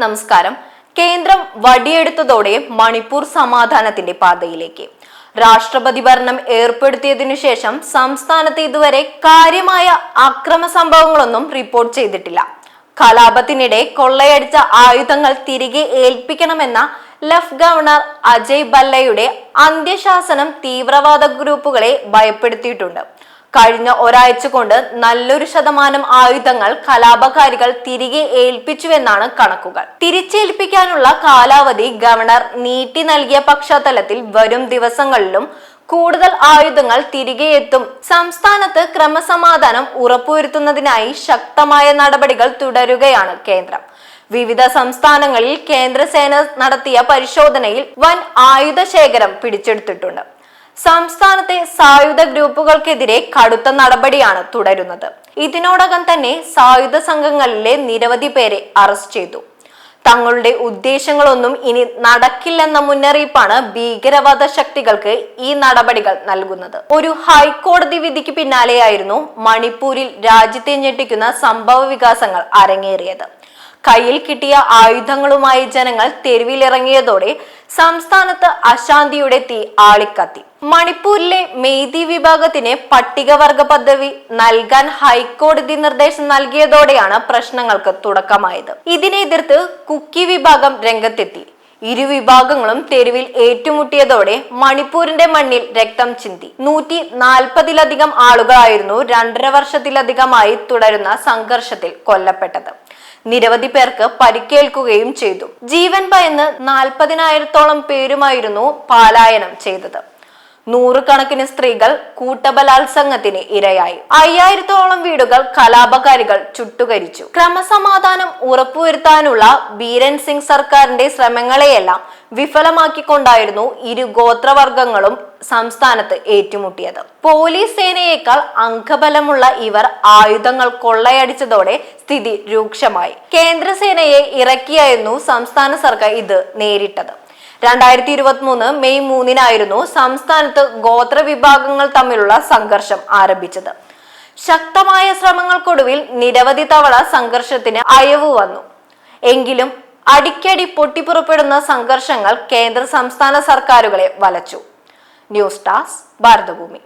നമസ്കാരം. കേന്ദ്രം വടിയെടുത്തതോടെ മണിപ്പൂർ സമാധാനത്തിന്റെ പാതയിലേക്ക്. രാഷ്ട്രപതി ഭരണം ഏർപ്പെടുത്തിയതിനു ശേഷം സംസ്ഥാനത്ത് ഇതുവരെ കാര്യമായ അക്രമ സംഭവങ്ങളൊന്നും റിപ്പോർട്ട് ചെയ്തിട്ടില്ല. കലാപത്തിനിടെ കൊള്ളയടിച്ച ആയുധങ്ങൾ തിരികെ ഏൽപ്പിക്കണമെന്ന ലഫ് ഗവർണർ അജയ് ബല്ലയുടെ അന്ത്യശാസനം തീവ്രവാദ ഗ്രൂപ്പുകളെ ഭയപ്പെടുത്തിയിട്ടുണ്ട്. കഴിഞ്ഞ ഒരാഴ്ച കൊണ്ട് നല്ലൊരു ശതമാനം ആയുധങ്ങൾ കലാപകാരികൾ തിരികെ ഏൽപ്പിച്ചുവെന്നാണ് കണക്കുകൾ. തിരിച്ചേൽപ്പിക്കാനുള്ള കാലാവധി ഗവർണർ നീട്ടി നൽകിയ പശ്ചാത്തലത്തിൽ വരും ദിവസങ്ങളിലും കൂടുതൽ ആയുധങ്ങൾ തിരികെ എത്തും. സംസ്ഥാനത്ത് ക്രമസമാധാനം ഉറപ്പുവരുത്തുന്നതിനായി ശക്തമായ നടപടികൾ തുടരുകയാണ് കേന്ദ്രം. വിവിധ സംസ്ഥാനങ്ങളിൽ കേന്ദ്രസേന നടത്തിയ പരിശോധനയിൽ വൻ ആയുധ ശേഖരം പിടിച്ചെടുത്തിട്ടുണ്ട്. സംസ്ഥാനത്തെ സായുധ ഗ്രൂപ്പുകൾക്കെതിരെ കടുത്ത നടപടിയാണ് തുടരുന്നത്. ഇതിനോടകം തന്നെ സായുധ സംഘങ്ങളിലെ നിരവധി പേരെ അറസ്റ്റ് ചെയ്തു. തങ്ങളുടെ ഉദ്ദേശങ്ങളൊന്നും ഇനി നടക്കില്ലെന്ന മുന്നറിയിപ്പാണ് ഭീകരവാദ ശക്തികൾക്ക് ഈ നടപടികൾ നൽകുന്നത്. ഒരു ഹൈക്കോടതി വിധിക്ക് പിന്നാലെയായിരുന്നു മണിപ്പൂരിൽ രാജ്യത്തെ ഞെട്ടിക്കുന്ന സംഭവ വികാസങ്ങൾ അരങ്ങേറിയത്. കയ്യിൽ കിട്ടിയ ആയുധങ്ങളുമായി ജനങ്ങൾ തെരുവിലിറങ്ങിയതോടെ സംസ്ഥാനത്ത് അശാന്തിയുടെ തീ ആളിക്കത്തി. മണിപ്പൂരിലെ മെയ്തി വിഭാഗത്തിന് പട്ടികവർഗ പദവി നൽകാൻ ഹൈക്കോടതി നിർദ്ദേശം നൽകിയതോടെയാണ് പ്രശ്നങ്ങൾക്ക് തുടക്കമായത്. ഇതിനെ എതിർത്ത് കുക്കി വിഭാഗം രംഗത്തെത്തി. ഇരു വിഭാഗങ്ങളും തെരുവിൽ ഏറ്റുമുട്ടിയതോടെ മണിപ്പൂരിന്റെ മണ്ണിൽ രക്തം ചിന്തി. നൂറ്റി നാൽപ്പതിലധികം ആളുകളായിരുന്നു രണ്ടര വർഷത്തിലധികമായി തുടരുന്ന സംഘർഷത്തിൽ കൊല്ലപ്പെട്ടത്. നിരവധി പേർക്ക് പരിക്കേൽക്കുകയും ചെയ്തു. ജീവൻ ഭയന്ന് നാൽപ്പതിനായിരത്തോളം പേരുമായിരുന്നു പാലായനം ചെയ്തത്. നൂറുകണക്കിന് സ്ത്രീകൾ കൂട്ടബലാത്സംഗത്തിന് ഇരയായി. അയ്യായിരത്തോളം വീടുകൾ കലാപകാരികൾ ചുട്ടുകരിച്ചു. ക്രമസമാധാനം ഉറപ്പുവരുത്താനുള്ള ബീരൻ സിംഗ് സർക്കാരിന്റെ ശ്രമങ്ങളെയെല്ലാം വിഫലമാക്കിക്കൊണ്ടായിരുന്നു ഇരു ഗോത്രവർഗങ്ങളും സംസ്ഥാനത്ത് ഏറ്റുമുട്ടിയത്. പോലീസ് സേനയേക്കാൾ അംഗബലമുള്ള ഇവർ ആയുധങ്ങൾ കൊള്ളയടിച്ചതോടെ സ്ഥിതി രൂക്ഷമായി. കേന്ദ്രസേനയെ ഇറക്കിയായിരുന്നു സംസ്ഥാന സർക്കാർ ഇത് നേരിട്ടത്. രണ്ടായിരത്തി ഇരുപത്തി മൂന്ന് മെയ് മൂന്നിനായിരുന്നു സംസ്ഥാനത്ത് ഗോത്ര വിഭാഗങ്ങൾ തമ്മിലുള്ള സംഘർഷം ആരംഭിച്ചത്. ശക്തമായ ശ്രമങ്ങൾക്കൊടുവിൽ നിരവധി തവണ സംഘർഷത്തിന് അയവ് വന്നു. എങ്കിലും അടിക്കടി പൊട്ടിപ്പുറപ്പെടുന്ന സംഘർഷങ്ങൾ കേന്ദ്ര സംസ്ഥാന സർക്കാരുകളെ വലച്ചു. ന്യൂസ് ടാസ് ഭാരതഭൂമി.